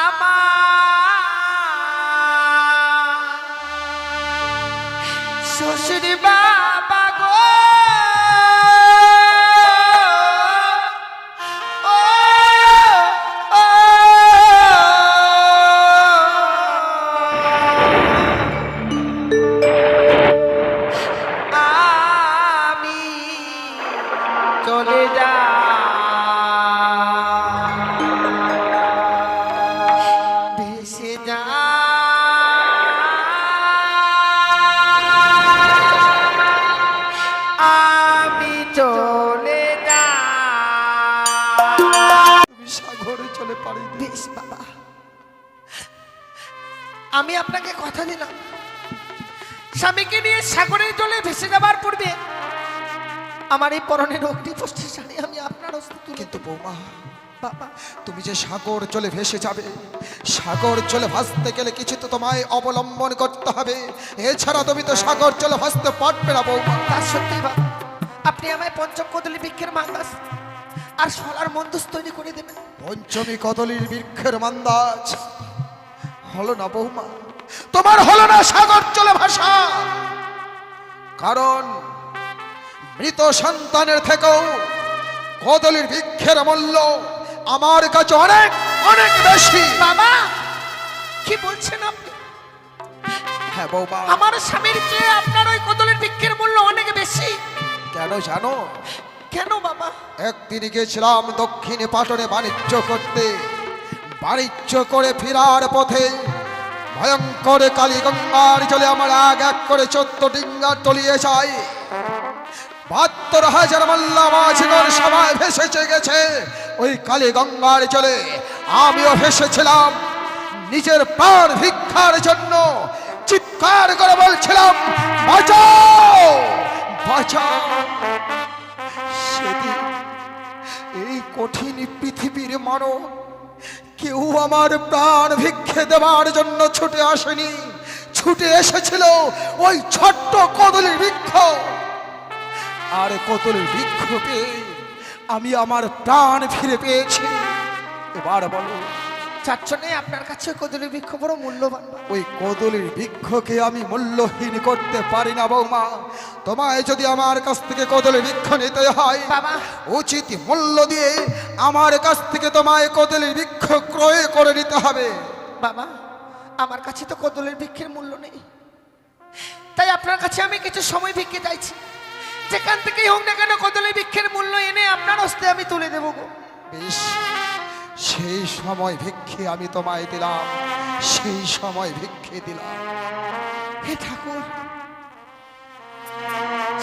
আমার। শ্বশুর আমি আপনাকে কথা দিলাম। স্বামীকে নিয়ে সাগরের জলে ভেসে যাবার পূর্বে আমার এই পরনের অগ্নি পোষ্ঠের শাড়ি আমি আপনার কিন্তু বৌমা বাবা তুমি যে সাগর চলে ভেসে যাবে সাগর চলে ভাসতে গেলে কিছু তো তোমায় অবলম্বন করতে হবে। এছাড়া তুমি তো সাগর চলে ভাসতে পারবে না বৌমা। তা সত্যি বাবা আপনি আমায় পঞ্চম কদলি বৃক্ষের মাঙ্গাস আর সলার মন্দুস তৈরি করে দেবেন। পঞ্চমী কদলির বৃক্ষের মান্দাজ। হলো না বৌমা তোমার হলো না সাগর চলে ভাষা কারণ মৃত সন্তানের থেকেও কদলির বৃক্ষের মূল্য আমার কাছে অনেক অনেক বেশি। বাবা কি বলছেন আপনি? হ্যাঁ বৌমা। আমার স্বামীর চেয়ে আপনার ওই কদলের বৃক্ষের মূল্য অনেক বেশি। কেন জানো? কেন বাবা? একদিন গেছিলাম দক্ষিণে পাটনে বাণিজ্য করতে। বাণিজ্য করে ফেরার পথে ভয়ঙ্কর কালীগঙ্গার জলে আমার এক এক করে চোদ্দ ডিঙ্গা তলিয়ে যায়। বাহাত্তর হাজার মাল্লা মাঝিগর সবাই ভেসেছে গেছে ওই কালীগঙ্গার জলে। আমিও ভেসেছিলাম। নিজের প্রাণ ভিক্ষার জন্য চিৎকার করে বলছিলাম, বাঁচাও! বাঁচাও! সেদিন এই কঠিন পৃথিবীর মানব কেউ আমার প্রাণ ভিক্ষে দেওয়ার জন্য ছুটে আসেনি। ছুটে এসেছিল ওই ছোট্ট কদলের বৃক্ষ। আর কদলের বৃক্ষ পেয়ে আমি আমার প্রাণ ফিরে পেয়েছি। এবার বলো চারজনে আপনার কাছে কদলের বৃক্ষ বড় মূল্যবান। ওই কদলের বৃক্ষকে আমি মূল্যহীন করতে পারি না বৌমা। তোমায় যদি আমার কাছ থেকে কদলের বৃক্ষ নিতে হয় বাবা। উচিত মূল্য দিয়ে আমার কাছ থেকে তোমায় কদলের বৃক্ষ ক্রয় করে নিতে হবে। বাবা আমার কাছে তো কদলের বৃক্ষের মূল্য নেই। তাই আপনার কাছে আমি কিছু সময় ভিক্ষে চাইছি। যেখান থেকেই হোক না কেন কদলের বৃক্ষের মূল্য এনে আপনার হস্তে আমি তুলে দেবো গো। বেশ। সেই সময় ভিক্ষে আমি তোমায় দিলাম। সেই সময় ভিক্ষে দিলাম। হে ঠাকুর,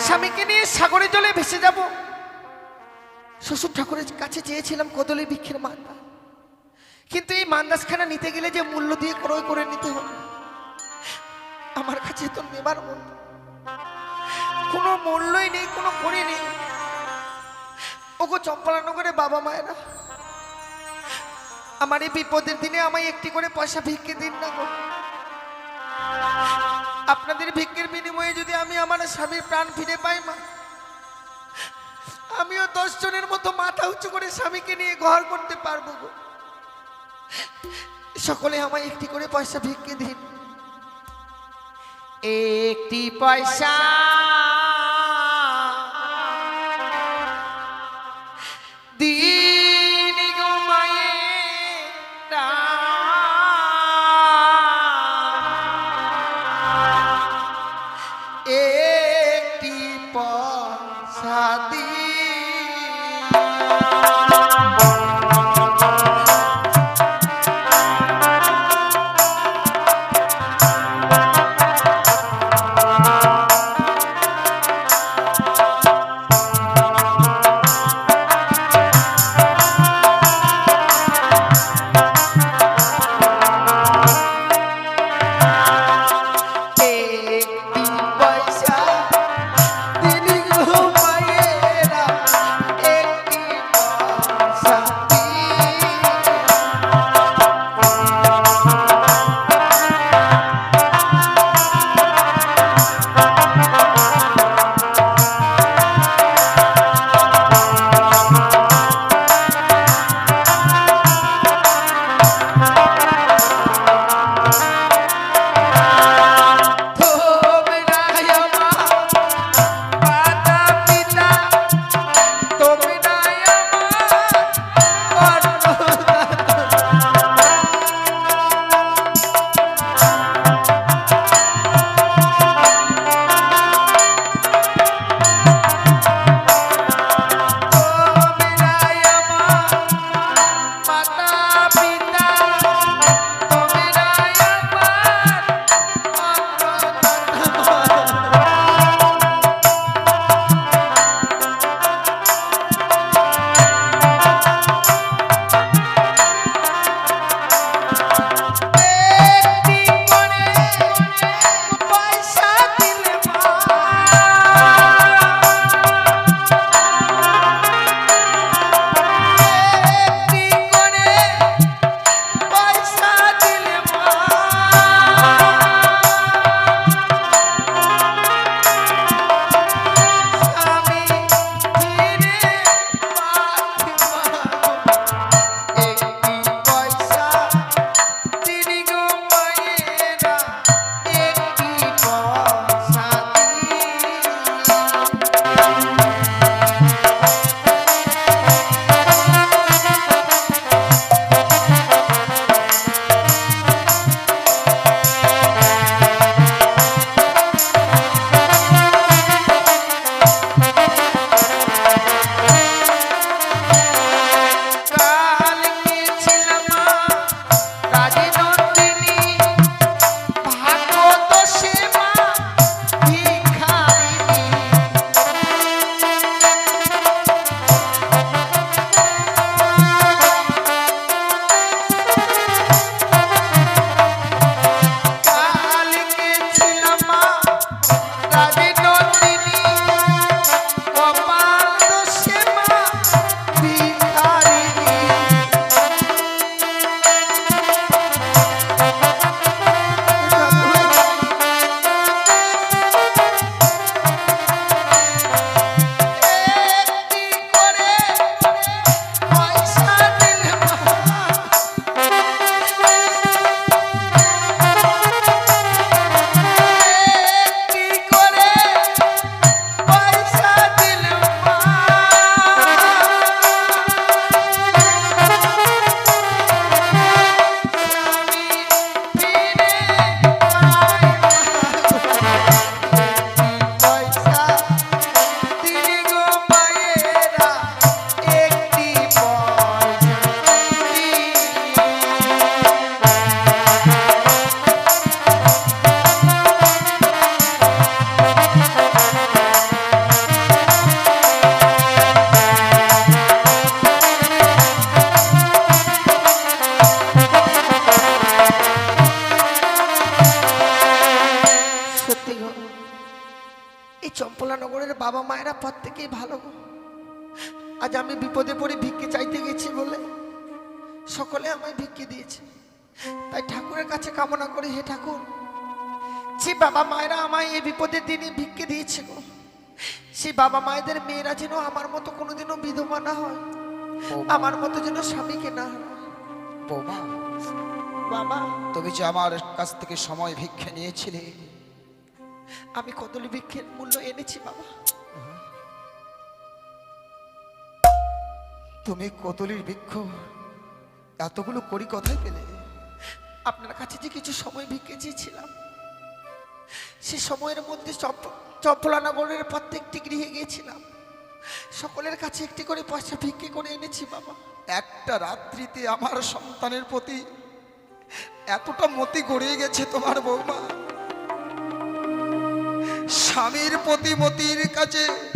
স্বামীকে নিয়ে সাগরে জলে ভেসে যাব। শ্বশুর ঠাকুরের কাছে চেয়েছিলাম কদলের বৃক্ষের মান্দা কিন্তু এই মান্দাসখানা নিতে গেলে যে মূল্য দিয়ে ক্রয় করে নিতে হবে, আমার কাছে তো নেবার মূল্য। কোনো মূল্যই নেই, কোনো করি নেই। ওগো চম্পলানগরে বাবা মায়েরা আমার এই বিপদের দিনে আমায় একটি করে পয়সা ভিক্ষে দিন না গো। আপনাদের ভিক্ষের বিনিময়ে যদি আমি আমার স্বামীর প্রাণ ফিরে পাই, মা, আমিও দশ জনের মতো মাথা উঁচু করে স্বামীকে নিয়ে ঘর করতে পারব গো। সকলে আমায় একটি করে পয়সা ভিক্ষে দিন। একটি পয়সা দিন বাবা মায়েরা প্রত্যেকেই ভালো আজ আমি বিপদে পড়ে ভিক্ষে চাইতে গেছি বলে সকলে আমায় ভিক্ষে দিয়েছে। তাই ঠাকুরের কাছে কামনা করি হে ঠাকুর যে বাবা মায়েরা আমায় এই বিপদের দিনে ভিক্ষে দিয়েছে গো সেই বাবা মায়েদের মেয়েরা যেন আমার মতো কোনোদিনও বিধবা না হয় আমার মতো যেন স্বামীকে না বৌমা বাবা তুমি যে আমার কাছ থেকে সময় ভিক্ষে নিয়েছিলে। আমি কদলি ভিক্ষের মূল্য এনেছি বাবা। তুমি কদলির বৃক্ষ এতগুলো করি কথাই পেলে। আপনার কাছে যে কিছু সময় ভিক্ষে চেয়েছিলাম, সে সময়ের মধ্যে চপ- চম্পলানগরের প্রত্যেকটি গৃহে গিয়েছিলাম। সকলের কাছে একটি করে পয়সা ভিক্ষে করে এনেছি, বাবা। একটা রাত্রিতে আমার সন্তানের প্রতি এতটা মতি গড়িয়ে গেছে তোমার বৌমা। স্বামীর প্রতি মতির কাছে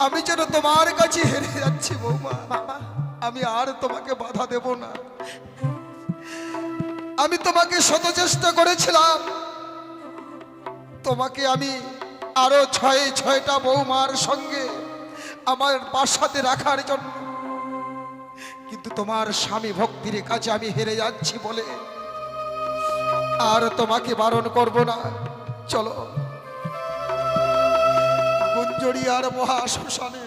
আমি যেন তোমার কাছে হেরে যাচ্ছি, বৌমা। আমি আর তোমাকে বাধা দেব না। আমি তোমাকে শত চেষ্টা করেছিলাম। তোমাকে আমি আরও ছয়, ছয়টা বৌমার সঙ্গে আমার বাসাতে রাখার জন্য। কিন্তু তোমার স্বামী ভক্তির কাছে আমি হেরে যাচ্ছি বলে আর তোমাকে বারণ করব না। চলো। গুঞ্জরিয়ার মহাশ্মশানে।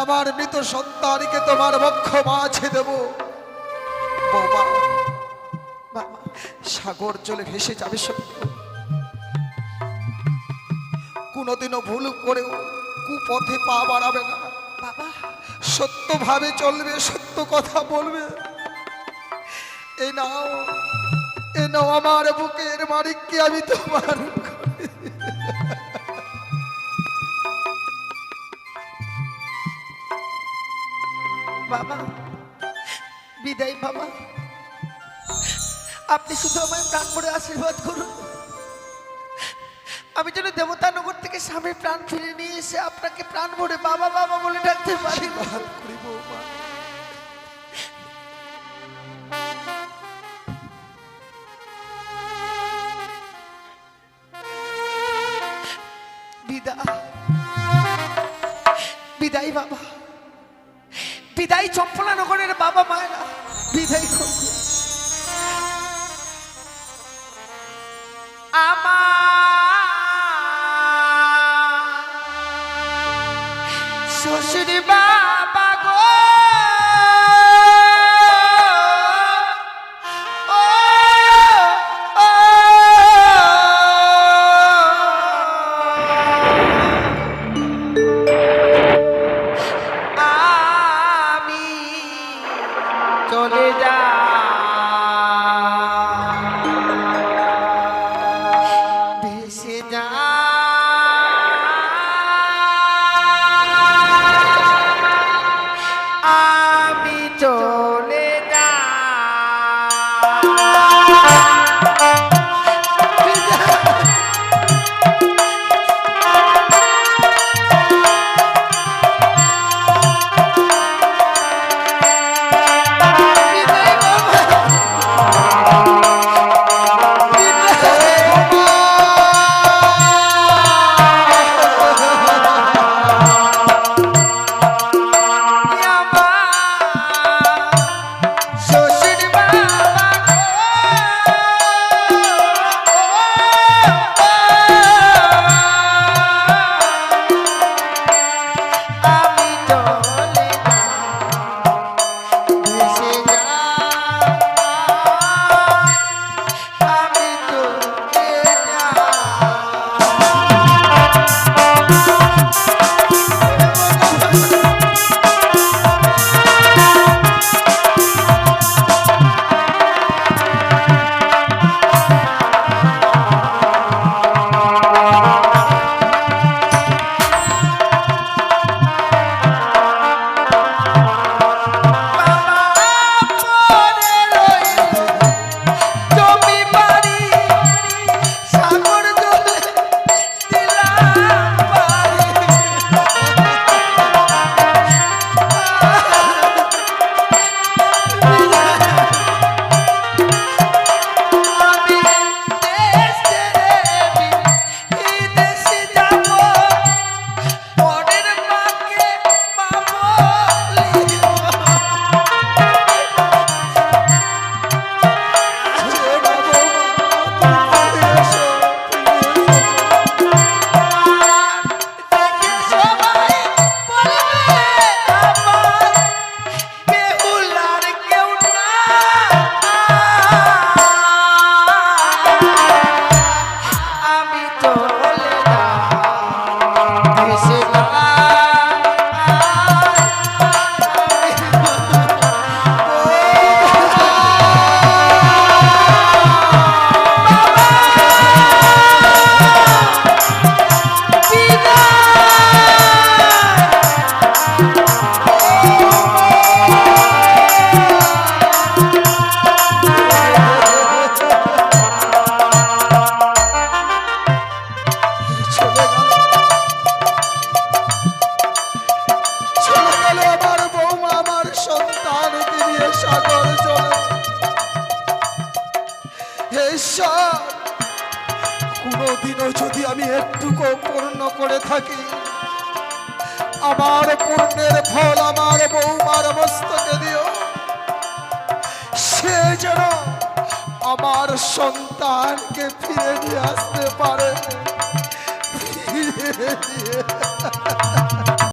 আমার মৃত সন্তানকে তোমার বক্ষ মাঝে দেব। বাবা সাগর চলে ভেসে যাবে সত্য কোনোদিনও ভুল করেও কুপথে পা বাড়াবে না। বাবা। সত্যভাবে চলবে সত্য কথা বলবে। এ নাও এ নাও আমার বুকের মালিককে আমি তোমার বাবা। আপনি শুধু আমায় প্রাণ ভরে আশীর্বাদ করুন। আমি যেন দেবতানগর থেকে স্বামীর প্রাণ ফিরে নিয়ে এসে আপনাকে প্রাণ ভরে বাবা বাবা বলে ডাকতে পারি। বিদায় বাবা। বিদায় চম্পলানগরের বাবা মায়েরা। বিদায় করুন কোনোদিনও যদি আমি একটুকু পূর্ণ করে থাকি, আমার পূর্ণের ফল আমার বৌমার মস্তকে দিও। সে যেন আমার সন্তানকে ফিরে নিয়ে আসতে পারে। ফিরে নিয়ে